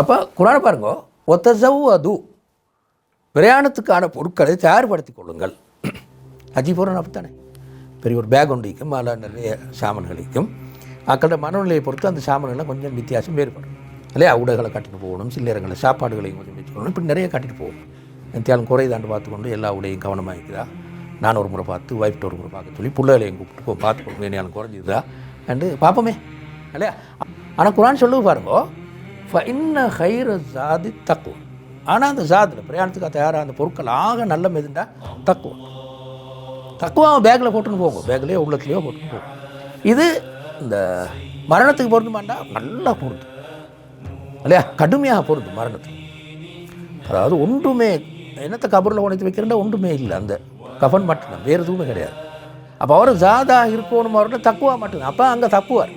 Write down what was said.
அப்போ குரான பாருங்க. ஒத்தசவு அது பிரயாணத்துக்கான பொருட்களை தயார்படுத்தி கொள்ளுங்கள். அஜி அப்படித்தானே? பெரிய ஒரு பேக் ஒன்றிக்கும் அதில் நிறைய சாமான்களுக்கும் மக்களோட மனநிலையை பொறுத்து அந்த சாமான்கள்லாம் கொஞ்சம் வித்தியாசம் வேறுபடும். இல்லையா? உடைகளை கட்டிட்டு போகணும் சில்லறங்களை சாப்பாடுகளையும் கொஞ்சம் வச்சுக்கணும் இப்படி நிறைய கட்டிட்டு போகணும் எத்தியாலும் குறைதாண்டு பார்த்துக்கொண்டு எல்லா உடையும் கவனமாக இருக்குதா நான் ஒரு முறை பார்த்து வைஃப்ட்டு ஒரு முறை பார்க்க சொல்லி பிள்ளைகளையும் கூப்பிட்டு போ பார்த்துக்கணும் என்னையாலும் குறைஞ்சிதா அண்டு பார்ப்போமே. இல்லையா? ஆனால் குரான் சொல்லுங்க பாருங்க இன்ன ஹைர ஜாதி தக்குவம் ஆனால் அந்த ஜாதில் பிரயாணத்துக்கு தயாராக அந்த பொருட்கள் ஆக நல்ல மெதுண்டா தக்குவம் தக்குவா பேக்கில் போட்டுன்னு போகும். பேக்லேயோ உள்ளத்துலேயோ போட்டுன்னு போகும். இது இந்த மரணத்துக்கு பொருந்துமாண்டா? நல்லா பொருந்தும். இல்லையா? கடுமையாக பொருந்தும் மரணத்துக்கு. அதாவது ஒன்றுமே என்னத்தை கபரில் உடைத்து வைக்கிறேன்டா? ஒன்றுமே இல்லை. அந்த கஃபன் மட்டும்தான். வேறு எதுவுமே கிடையாது. அப்போ அவர் ஜாதா இருக்கணும் அவர்கிட்ட தக்குவா மட்டும்தான். அப்போ அங்கே தக்குவார்